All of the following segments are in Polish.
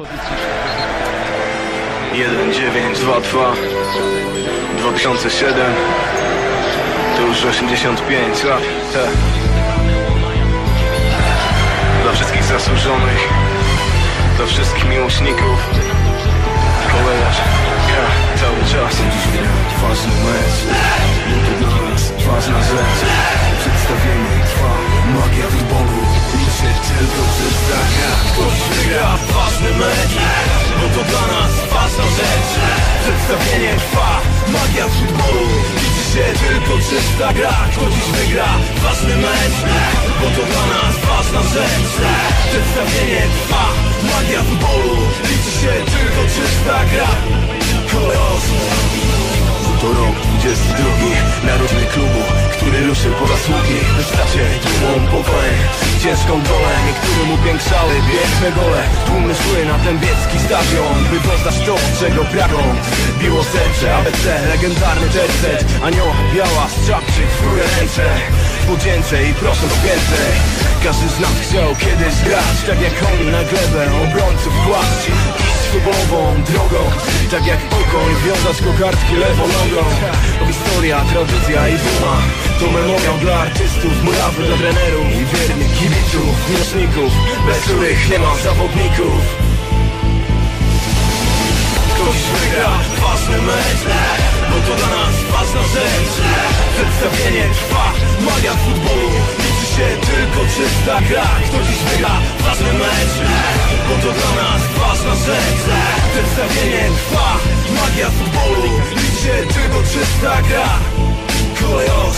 pozycji. 1922 2007 To już 85 lat te. Dla wszystkich zasłużonych. Dla wszystkich miłośników. Kolejarz ważny mecz. Bo to dla nas ważna rzecz. Przedstawienie trwa, magia futbolu. Liczy się tylko czysta gra. Kto dziś wygra? Ważny mecz. Bo to dla nas ważna rzecz. Przedstawienie trwa, magia futbolu. Liczy się tylko czysta gra. Kolejos to rok 22 Narodny klubu, który ruszył po zasługi pokoje Ciężką dolę, niektórym upiększały piękne gole. Tłumy szły na ten biecki stadion By dostać to, czego pragną Biło serce, ABC, legendarny tercet Anioła biała, strzapczyk w górę ręce. Podzięce i proszę więcej Każdy z nas chciał kiedyś grać Tak jak oni na glebę obrońców kłaść futbolową drogą. Tak jak pokoń wiązać kokardki lewą nogą. To historia, tradycja i duma To memoriał dla artystów, murawy dla trenerów I wiernych kibiców, miłośników Bez których nie ma zawodników. Ktoś wygra ważny mecz Bo to dla nas ważna rzecz. Przedstawienie trwa, magia futbolu czysta gra. Kto dziś wygra? Ważny mecz Bo to dla nas ważna rzecz. Przedstawienie trwa, magia futbolu. Liczy tylko czysta gra. Kolejos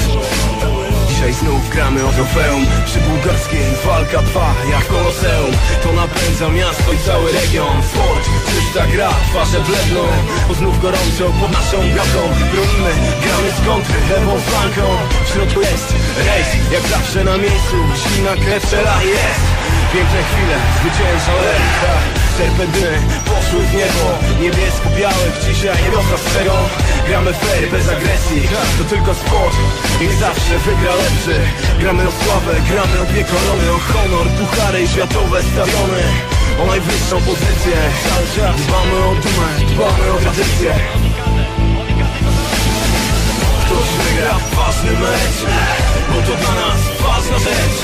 Dzisiaj znów gramy o trofeum. Przy bułgarskiej walka trwa jak koloseum. To napędza miasto i cały region. Sport, czysta gra, twarze bledną. Bo znów gorąco pod naszą bramką Bronimy, gramy z kontry, lewą flanką jak zawsze na miejscu Zimna krew strzela jest. Piękne chwile, zwycięża Lerka Serpentyny poszły w niebo. Niebiesko-białych dzisiaj nie strzegą Gramy fair, bez agresji. To tylko sport. I zawsze wygra lepszy. Gramy o sławę, gramy o dwie korony. O honor, puchary i światowe stadiony. O najwyższą pozycję. Dbamy o dumę, dbamy o tradycję wygra ważny mecz Bo to dla nas ważna rzecz.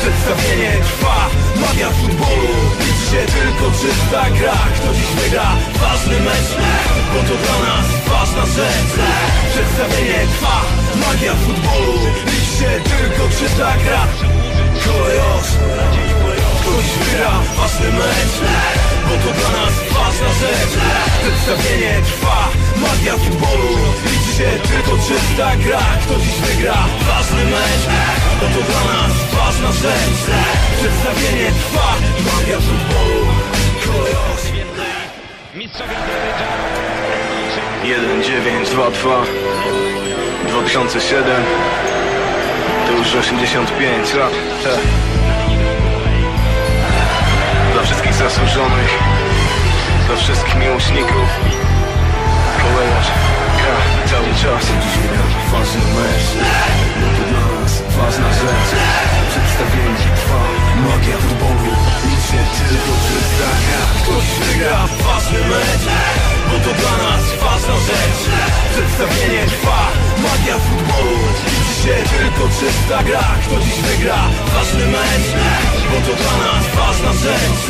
Przedstawienie trwa, magia futbolu. Liczy się tylko czysta gra. Kto dziś wygra ważny mecz Bo to dla nas ważna rzecz. Przedstawienie trwa, magia futbolu. Liczy się tylko czysta gra. Kolejos Ktoś wygra ważny mecz Bo to dla nas ważna rzecz. Przedstawienie trwa, magia futbolu. Liczy się tylko czysta gra. Kto dziś wygra? Ważny mecz. Bo to dla nas ważna rzecz. Przedstawienie trwa, magia futbolu. Kolejos Mistrzowie Azerbejdżanu. 1922 2007 To już 85 lat. Dla wszystkich zasłużonych. Dla wszystkich miłośników Kolejarz gra cały czas. Ważny mecz to dla nas ważna rzecz Przedstawienie trwa Magia futbolu Liczy tylko czysta gra Ktoś wygra. Ważny mecz Bo to dla nas ważna rzecz Przedstawienie trwa Magia futbolu Liczy się tylko czysta gra. Kto dziś wygra? Ważny mecz Bo to dla nas ważna rzecz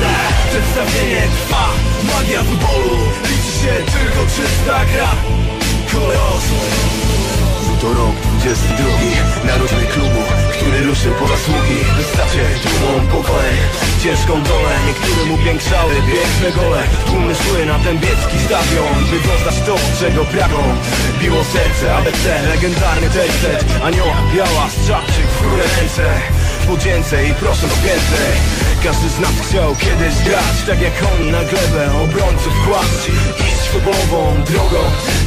Przedstawienie trwa Magia futbolu Liczy się tylko czysta gra. Kolejos to rok 22 Narodny klubu, który ruszył po zasługi. Wystarczy tłumą pokoleń Ciężką dolę, niektórym upiększały piękne gole. Tłumy szły na ten biecki stadion By dostać to, czego pragną. Biło serce, ABC, legendarny tercet Anioła biała, strzapczyk w górę ręce. Podzięce i proszę o więcej Każdy z nas chciał kiedyś grać Tak jak oni na glebę obrońców kłaść Iść futbolową drogą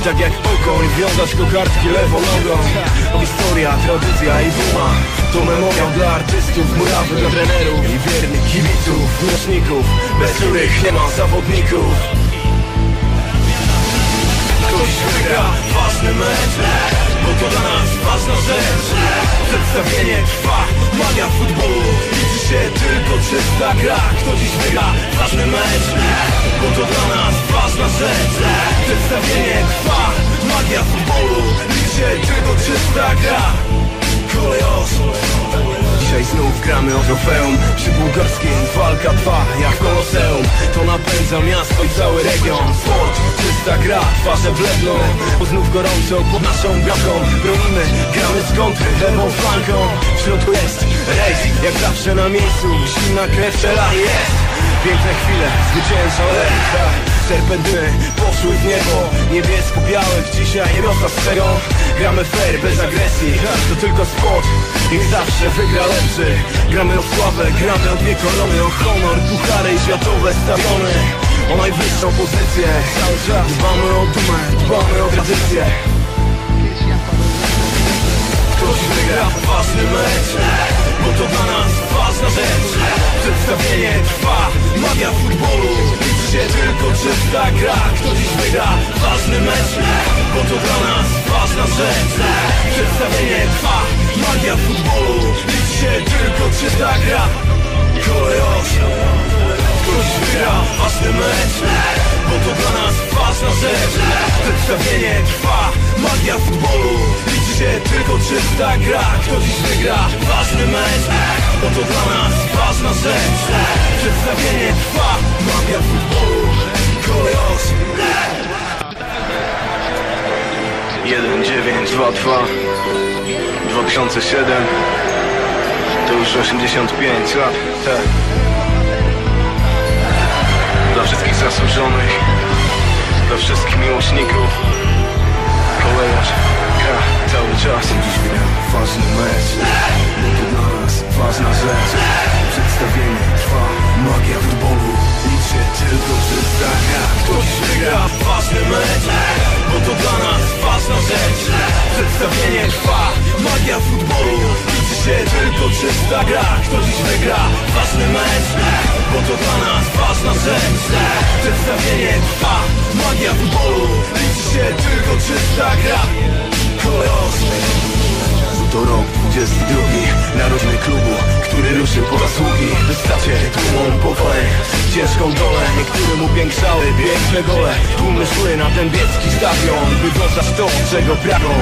Tak jak pokoń wiązać kokardki lewą nogą. To historia, tradycja i duma To memoriał dla artystów, murawy dla trenerów I wiernych kibiców, miłośników Bez których nie ma zawodników. Ktoś wygra ważny mecz Bo to dla nas ważna rzecz. Przedstawienie Czysta gra, kto dziś wygra? Ważny mecz. Bo to dla nas ważna rzecz. Przedstawienie trwa, magia futbolu. Liczy tylko czysta gra. Kolejos Dzisiaj znów gramy o trofeum. Przy bułgarskiej walka trwa jak koloseum. To napędza miasto i cały region. Sport, czysta gra, twarze bledną Bo znów gorąco pod naszą bramką Bronimy, gramy z kontry, lewą flanką. W środku jest rejs, jak zawsze na miejscu Silna krew strzela i jest Piękne chwile, zwycięża lęka Serpentyny poszły w niebo Niebiesko-białych dzisiaj rozstrzegą Gramy fair, bez agresji To tylko sport. I zawsze wygra lepszy. Gramy o sławę, gramy o dwie korony. O honor, puchary i światowe stadiony. O najwyższą pozycję. Cały czas dbamy o dumę, dbamy o tradycję Ktoś wygra ważny mecz Bo to dla nas ważna rzecz. Przedstawienie trwa, magia futbolu. Liczy się tylko czysta gra. Kto dziś wygra ważny mecz Bo to dla nas ważna rzecz. Przedstawienie trwa, magia futbolu. Liczy się tylko czysta gra. Kolejosz Ktoś wygra ważny mecz Bo to dla nas ważna rzecz. Przedstawienie trwa, magia futbolu się tylko czysta gra. Kto dziś wygra? Ważny mecz. Bo to dla nas ważna rzecz. Przedstawienie trwa, magia futbolu. Kolejosz 1922 2007 To już 85 lat. Tak. Dla wszystkich zasłużonych. Dla wszystkich miłośników. Kolejarz czas Dziś gra ważny mecz. To dla nas ważna rzecz. Przedstawienie trwa. Magia futbolu. Liczy tylko gra Kto dziś wygra? Ważny mecz. Bo to dla nas ważna rzecz. Przedstawienie trwa. Magia futbolu. Liczy się tylko gra Kto dziś wygra? Ważny mecz. Bo to dla nas ważna rzecz. Przedstawienie trwa. Magia futbolu ruszył po zasługi Wystarcie tłumą powoleń Ciężką dolę, niektórym upiększały piękne gole. Tłumy szły na ten biecki stadion By to, czego pragną.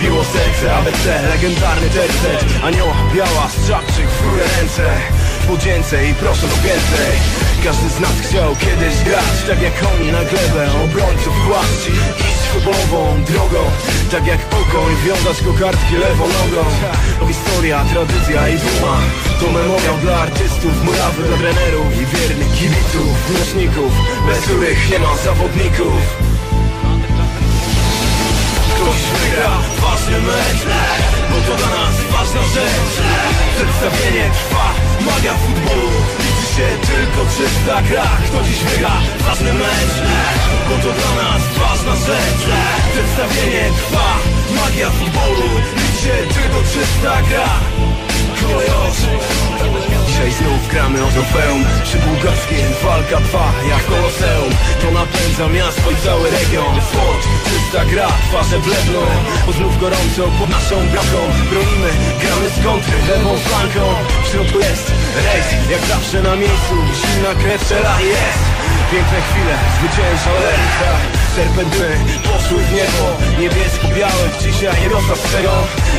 Biło serce, ABC, legendarny tercet Anioła biała, strzałczyk w górę ręce Podzięce i proszę o więcej Każdy z nas chciał kiedyś grać Tak jak oni na glebę. Obrońców płaszczy Iść futbolową drogą Tak jak pokoń wiązać kokardki lewą nogą. To historia, tradycja i duma To memoriał dla artystów, murawy dla trenerów I wiernych kibiców, miłośników Bez których nie ma zawodników Ktoś wygra ważny mecz Bo to dla nas ważna rzecz. Przedstawienie trwa, magia futbolu. Liczy się tylko czysta gra. Kto dziś wygra ważny mecz Bo to dla nas ważna rzecz. Przedstawienie trwa, magia futbolu. Liczy się tylko czysta gra. Dzisiaj znów gramy o trofeum. Przy bułgarskim walka trwa jak koloseum? To napędza miasto i cały region. Sport, czysta gra, twarze bledną. Bo znów gorąco pod naszą bramką. Bronimy, gramy z kontry, lewą flanką. W środku jest rejs, jak zawsze na miejscu. Silna krew strzela i jest. Piękne chwile, zwycięża lęka Serpentyny poszły w niebo. Niebiesko-białych dzisiaj nie rozstrzegą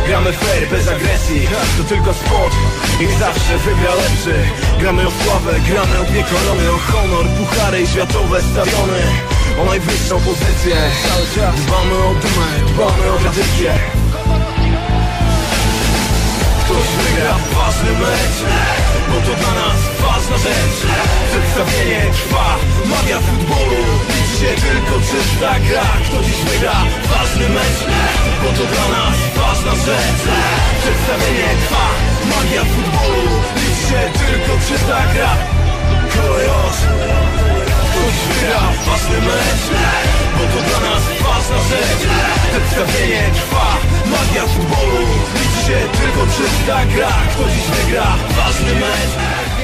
Gramy fair, bez agresji. To tylko sport. I zawsze wygra lepszy. Gramy o sławę, gramy o korony O honor, puchary i światowe stadiony O najwyższą pozycję dbamy o dumę, dbamy o tradycję. Ktoś wygra ważny mecz Bo to dla nas ważna rzecz. Przedstawienie trwa Magia futbolu. Liczy się tylko czysta gra. Kto dziś wygra ważny mecz Bo to dla nas ważna rzecz. Przedstawienie trwa Magia futbolu Przedstawienie trwa. Magia futbolu. Liczy się tylko czysta gra. Kto dziś wygra? Ważny mecz